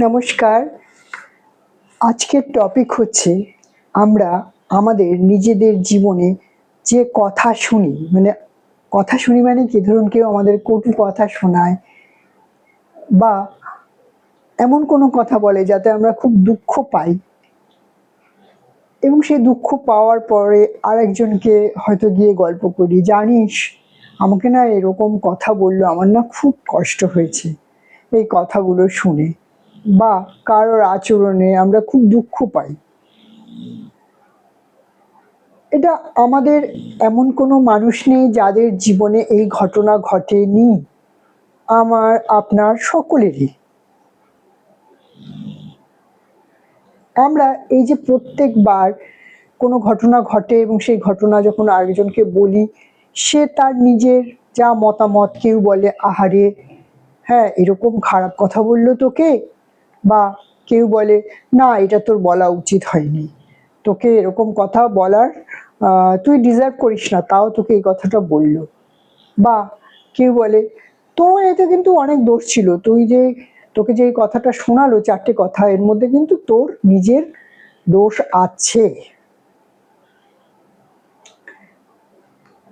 নমস্কার। আজকের টপিক হচ্ছে আমরা আমাদের নিজেদের জীবনে যে কথা শুনি মানে কথা শুনি মানে কি? ধরুন কেউ আমাদের কটু কথা শোনায় বা এমন কোনো কথা বলে যাতে আমরা খুব দুঃখ পাই। এবং সেই দুঃখ পাওয়ার পরে আরেকজনকে হয়তো গিয়ে গল্প করি, জানিস, আমাকে না এরকম কথা বলল, আমার না খুব কষ্ট হয়েছে এই কথাগুলো শুনে। বা কারোর আচরণে আমরা খুব দুঃখ পাই। এটা আমাদের এমন কোনো মানুষ নেই যাদের জীবনে এই ঘটনা ঘটেনি। আমার, আপনার সকলেরই। আমরা এই যে প্রত্যেকবার কোনো ঘটনা ঘটে এবং সেই ঘটনা যখন আরেকজনকে বলি, সে তার নিজের যা মতামত কেউ বলে, আহারে হ্যাঁ এরকম খারাপ কথা বলল তোকে? বা কেউ বলে, না, এটা তোর বলা উচিত হয়নি। তোকে এরকম কথা বলার তুই ডিজার্ভ করিস না, তাও তোকে এই কথাটা বলল। বা কেউ বলে, তোর এতে কিন্তু অনেক দোষ ছিল, তুই যে, তোকে যে এই কথাটা শোনালো চারটে কথা, এর মধ্যে কিন্তু তোর নিজের দোষ আছে।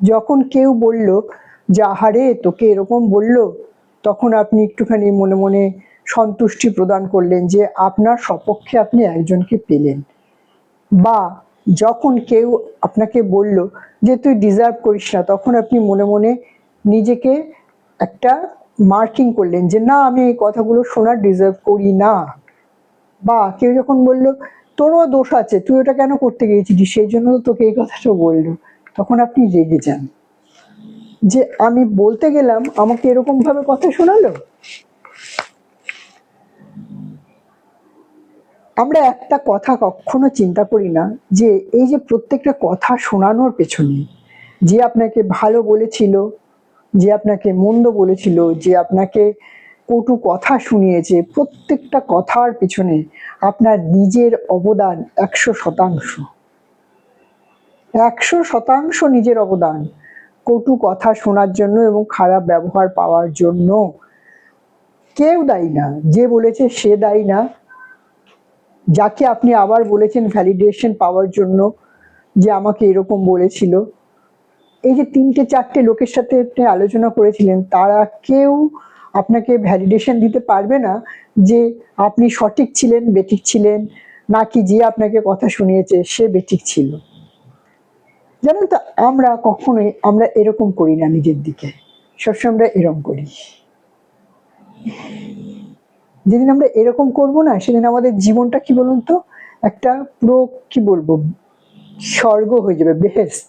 যখন কেউ বলল, যে আহারে তোকে এরকম বলল, তখন আপনি একটুখানি মনে মনে সন্তুষ্টি প্রদান করলেন যে আপনার সপক্ষে আপনি একজনকে পেলেন। বা যখন কেউ আপনাকে বলল যে তুই ডিজার্ভ করিস না, তখন আপনি মনে মনে নিজেকে একটা মার্কিং করলেন যে না, আমি এই কথাগুলো শোনার ডিজার্ভ করি না। বা কেউ যখন বলল, তোরও দোষ আছে, তুই ওটা কেন করতে গিয়েছিলি? সেই জন্য তোকে এই কথাটা বলল। তখন আপনি রেগে যান। যে আমি বলতে গেলাম, আমাকে এরকম ভাবে কথা শোনালো? আমরা একটা কথা কখনো চিন্তা করি না যে এই যে প্রত্যেকটা কথা শোনানোর পেছনে যে আপনাকে ভালো বলেছিল, যে আপনাকে মন্দ বলেছিল, যে আপনাকে কটু কথা শুনিয়েছে, প্রত্যেকটা কথার পিছনে আপনার নিজের অবদান একশো শতাংশ। একশো শতাংশ নিজের অবদান কটু কথা শোনার জন্য এবং খারাপ ব্যবহার পাওয়ার জন্য। কেউ দায়ী না, যে বলেছে সে দায়ী না। যাকে আপনি আবার বলেছেন ভ্যালিডেশন পাওয়ার জন্য যে আমাকে এরকম বলেছিল। এই যে তিনটে চারটে লোকের সাথে আপনি আলোচনা করেছিলেন, তারা কেউ আপনাকে ভ্যালিডেশন দিতে পারবে না যে আপনি সঠিক ছিলেন, বেঠিক ছিলেন, নাকি যে আপনাকে কথা শুনিয়েছে সে বেঠিক ছিল। জানেন তো, আমরা কখনোই, আমরা এরকম করি না নিজের দিকে। সবসময় আমরা এরকম করি। যেদিন আমরা এরকম করব না, সেদিন আমাদের জীবনটা কি বলুন তো? একটা পুরো, কি বলব, স্বর্গ হয়ে যাবে, বেহেস্ত।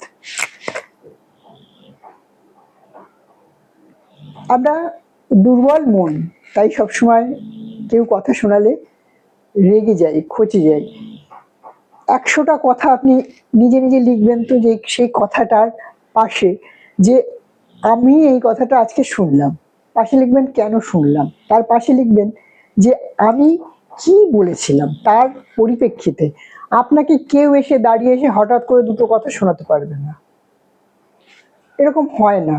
আমরা দুর্বল মন, তাই সবসময় কেউ কথা শোনালে রেগে যাই, খচে যাই। একশোটা কথা আপনি নিজে নিজে লিখবেন তো যে সেই কথাটার পাশে, যে আমি এই কথাটা আজকে শুনলাম। পাশে লিখবেন, কেন শুনলাম? তার পাশে লিখবেন যে আমি কি বলেছিলাম তার পরিপ্রেক্ষিতে আপনাকে কেউ এসে দাঁড়িয়ে এসে হঠাৎ করে দুটো কথা শোনাতে পারবে না। এরকম হয় না।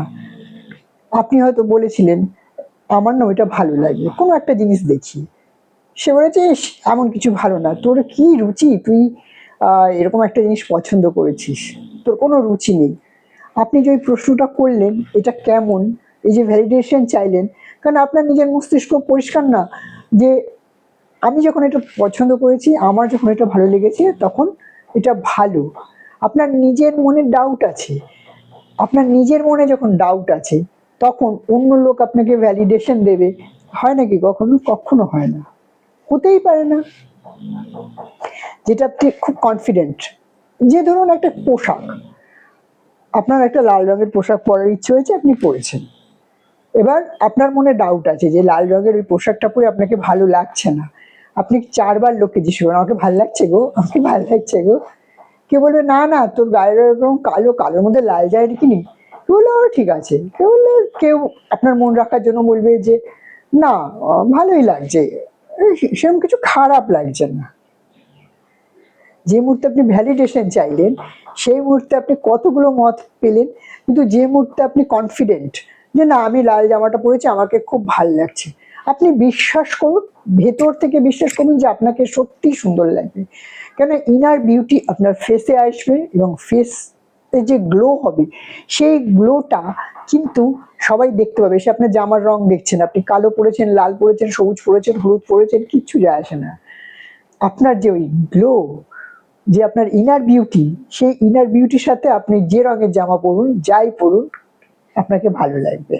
আপনি হয়তো বলেছিলেন, আমার না ওইটা ভালো লাগে কোনো একটা জিনিস দেখি। সে বলেছে এমন কিছু ভালো না। তোর কি রুচি? তুই এরকম একটা জিনিস পছন্দ করেছিস। তোর কোনো রুচি নেই। আপনি যে ওই প্রশ্নটা করলেন, এটা কেমন? এই যে ভ্যালিডেশন চাইলেন, কারণ আপনার নিজের মস্তিষ্ক পরিষ্কার না। যে আমি যখন এটা পছন্দ করেছি, আমার যখন এটা ভালো লেগেছে, তখন এটা ভালো। আপনার নিজের মনে ডাউট আছে। আপনার নিজের মনে যখন ডাউট আছে, তখন অন্য লোক আপনাকে ভ্যালিডেশন দেবে। হয় নাকি কখনো? কখনো হয় না। হতেই পারে না। যেটা আপনি খুব কনফিডেন্ট যে ধরুন একটা পোশাক। আপনার একটা লাল রঙের পোশাক পরার ইচ্ছে হয়েছে, আপনি পরেছেন। এবার আপনার মনে ডাউট আছে যে লাল রঙের ওই পোশাকটা পরে আপনাকে ভালো লাগছে না। আপনি চারবার লোককে জিজ্ঞেস করেন আমাকে ভালো লাগছে গো? আমাকে ভালো লাগছে গো? কেউ বলবে না না তোর গায়ের রং কালো কালোর মধ্যে লাল যায় কিনি কেউ বলল "ও, ঠিক আছে। কেউ বলল কেউ আপনার মন রাখার জন্য বলবে যে না ভালোই লাগছে। সেরকম কিছু খারাপ লাগছে না। যে মুহূর্তে আপনি ভ্যালিডেশন চাইলেন সেই মুহূর্তে আপনি কতগুলো মত পেলেন কিন্তু যে মুহূর্তে আপনি কনফিডেন্ট যে না, আমি লাল জামাটা পরেছি, আমাকে খুব ভালো লাগছে। আপনি বিশ্বাস করুন, ভেতর থেকে বিশ্বাস করুন যে আপনাকে সত্যি সুন্দর লাগবে। কেন ইনার বিউটি আপনার ফেসে আসবে এবং ফেসে যে গ্লো হবে, সেই গ্লোটা কিন্তু সবাই দেখতে পাবে। সে আপনার জামার রং দেখছেন, আপনি কালো পরেছেন, লাল পরেছেন, সবুজ পরেছেন, হলুদ পরেছেন, কিচ্ছু যায় আসে না। আপনার যে ওই গ্লো যে আপনার ইনার বিউটি সেই ইনার বিউটির সাথে আপনি যে রঙের জামা পরুন, যাই পরুন আপনাকে ভালো লাগবে।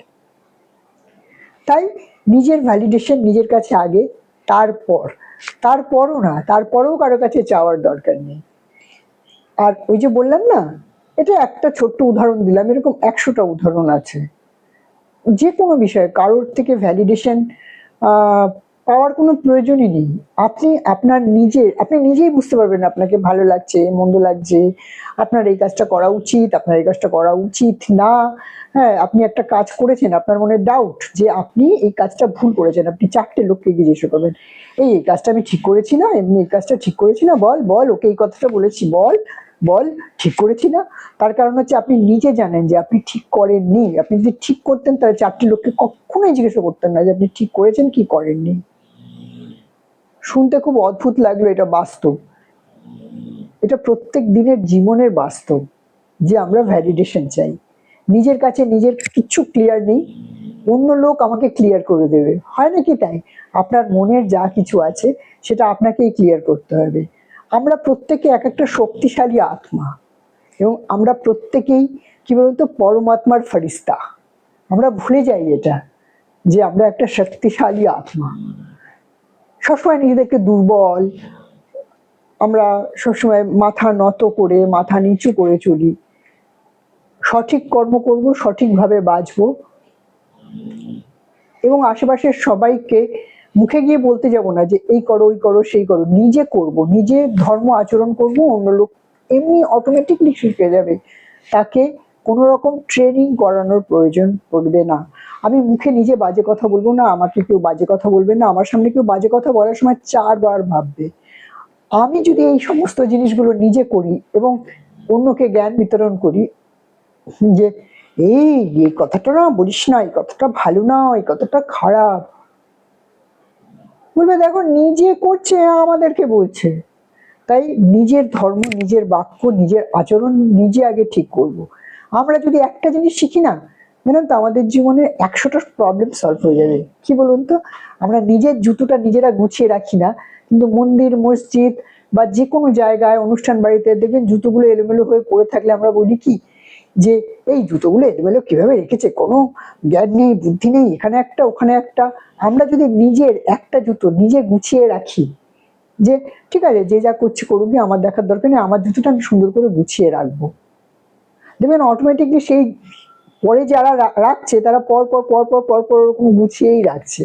তাই নিজের ভ্যালিডেশন নিজের কাছে আগে, তারপর, তারপরও না, তারপরেও কারও কাছে চাওয়ার দরকার নেই। আর ওই যে বললাম না, এটা একটা ছোট্ট উদাহরণ দিলাম, এরকম একশোটা উদাহরণ আছে। যে কোনো বিষয়ে, কারোর থেকে ভ্যালিডেশন পাওয়ার কোনো প্রয়োজনই নেই। আপনি আপনার নিজের, আপনি নিজেই বুঝতে পারবেন আপনাকে ভালো লাগছে, মন্দ লাগছে, আপনার এই কাজটা করা উচিত, আপনার এই কাজটা করা উচিত না। হ্যাঁ আপনি একটা কাজ করেছেন, আপনার মনে ডাউট যে আপনি এই কাজটা ভুল করেছেন, আপনি চারটে লোককে জিজ্ঞেস করবেন, এই এই কাজটা আমি ঠিক করেছি না? এমনি এই কাজটা ঠিক করেছি না? বল বল, ওকে এই কথাটা বলেছি, বল বল, ঠিক করেছি না? তার কারণ হচ্ছে আপনি নিজে জানেন যে আপনি ঠিক করেননি। আপনি যদি ঠিক করতেন, তাহলে চারটি লোককে কখনোই জিজ্ঞাসা করতেন না যে আপনি ঠিক করেছেন কি করেননি। শুনতে খুব অদ্ভুত লাগল এটা বাস্তব। এটা প্রত্যেক দিনের জীবনের বাস্তব যে আমরা ভ্যালিডেশন চাই। নিজের কাছে নিজের কিচ্ছু ক্লিয়ার নেই, অন্য লোক আমাকে ক্লিয়ার করে দেবে। হয় নাকি তাই? আপনার মনের যা কিছু আছে, সেটা আপনাকেই ক্লিয়ার করতে হবে। আমরা প্রত্যেকে এক একটা শক্তিশালী আত্মা এবং আমরা প্রত্যেকেই, কি বলতো, পরমাত্মার ফরিস্তা আমরা ভুলে যাই এটা, যে আমরা একটা শক্তিশালী আত্মা। সবসময় নিজেদেরকে দুর্বল। আমরা সবসময় মাথা নত করে, মাথা নিচু করে চলি। সঠিক কর্ম করব, সঠিকভাবে বাঁচবো। এবং আশেপাশের সবাইকে মুখে গিয়ে বলতে যাব না যে, এই করো, ওই করো, সেই করো। নিজে করব, নিজে ধর্ম আচরণ করব, অন্য লোক এমনি অটোমেটিকলি শিখে যাবে। তাকে কোনো রকম ট্রেনিং করানোর প্রয়োজন পড়বে না। আমি মুখে নিজে বাজে কথা বলব না, আমাকে কেউ বাজে কথা বলবে না, আমার সামনে কেউ বাজে কথা বলার সময় চারবার ভাববে। আমি যদি এই সমস্ত জিনিসগুলো নিজে করি এবং অন্যকে জ্ঞান বিতরণ করি, যে এই এই কথাটা না বলিস না, এই কথাটা ভালো না, এই কথাটা খারাপ। বলবে, দেখো, নিজে করছে, আমাদেরকে বলছে। তাই নিজের ধর্ম, নিজের বাক্য, নিজের আচরণ নিজে আগে ঠিক করব। আমরা যদি একটা জিনিস শিখি না, জানেন তো, আমাদের জীবনে একশোটা প্রবলেম সলভ হয়ে যাবে। কি বলুন তো? আমরা নিজের জুতোটা নিজেরা গুছিয়ে রাখি না, কিন্তু মন্দির, মসজিদ বা যে কোনো জায়গায়, অনুষ্ঠান বাড়িতে দেখবেন জুতোগুলো এলোমেলো হয়ে পড়ে থাকলে আমরা বলি কি? যে এই জুতোগুলো এলোমেলো কীভাবে রেখেছে? কোনো জ্ঞান নেই, বুদ্ধি নেই, এখানে একটা, ওখানে একটা। আমরা যদি নিজের একটা জুতো নিজে গুছিয়ে রাখি, যে ঠিক আছে, যে যা করছে করুক, আমার দেখার দরকার নেই, আমার জুতোটা আমি সুন্দর করে গুছিয়ে রাখব। দেখবেন অটোমেটিকলি সেই পরে যারা রাখছে, তারা পর পর পর পর পর পর ওরকম গুছিয়েই রাখছে।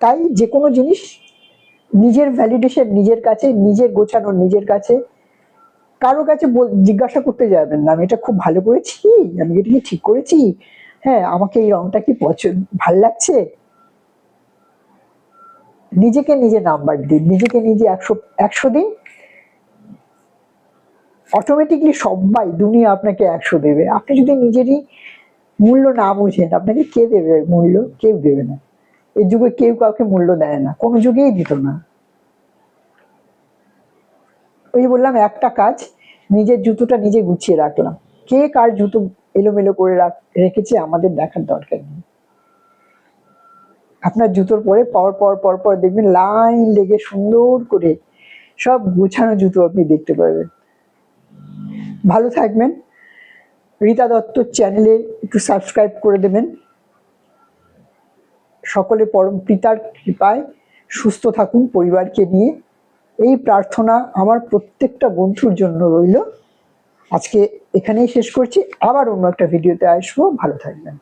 তাই যে কোনো জিনিস নিজের ভ্যালিডেশন নিজের কাছে, নিজের গোছানো, নিজের কাছে, কারও কাছে জিজ্ঞাসা করতে যাবেন না, আমি এটা খুব ভালো করেছি, আমি এটা কি ঠিক করেছি? হ্যাঁ আমাকে এই রংটা কি পছন্দ ভালো লাগছে? নিজেকে নিজে নাম্বার দিন, নিজেকে নিজে একশো একশো দিন অটোমেটিকলি সবাই দুনিয়া আপনাকে একশো দেবে। আপনি যদি নিজেরই মূল্য না বুঝেন, আপনাকে কে দেবে মূল্য? কেউ দেবে না। এই যুগে কেউ কাউকে মূল্য দেয় না, কোনো যুগেই দিত না। ওই বললাম, একটা কাজ, নিজের জুতোটা নিজে গুছিয়ে রাখলাম। কে কার জুতো এলোমেলো করে রাখ- রেখেছে আমাদের দেখার দরকার নেই। আপনার জুতোর পরে পর পর পর পর দেখবেন লাইন লেগে সুন্দর করে সব গোছানো জুতো আপনি দেখতে পাবেন। ভালো থাকবেন। রীতা দত্ত চ্যানেলে একটু সাবস্ক্রাইব করে দেবেন। সকলে পরম পিতার কৃপায় সুস্থ থাকুন পরিবারকে নিয়ে। এই প্রার্থনা আমার প্রত্যেকটা বন্ধুর জন্য রইল। আজকে এখানেই শেষ করছি। আবার অন্য একটা ভিডিওতে আসব। ভালো থাকবেন।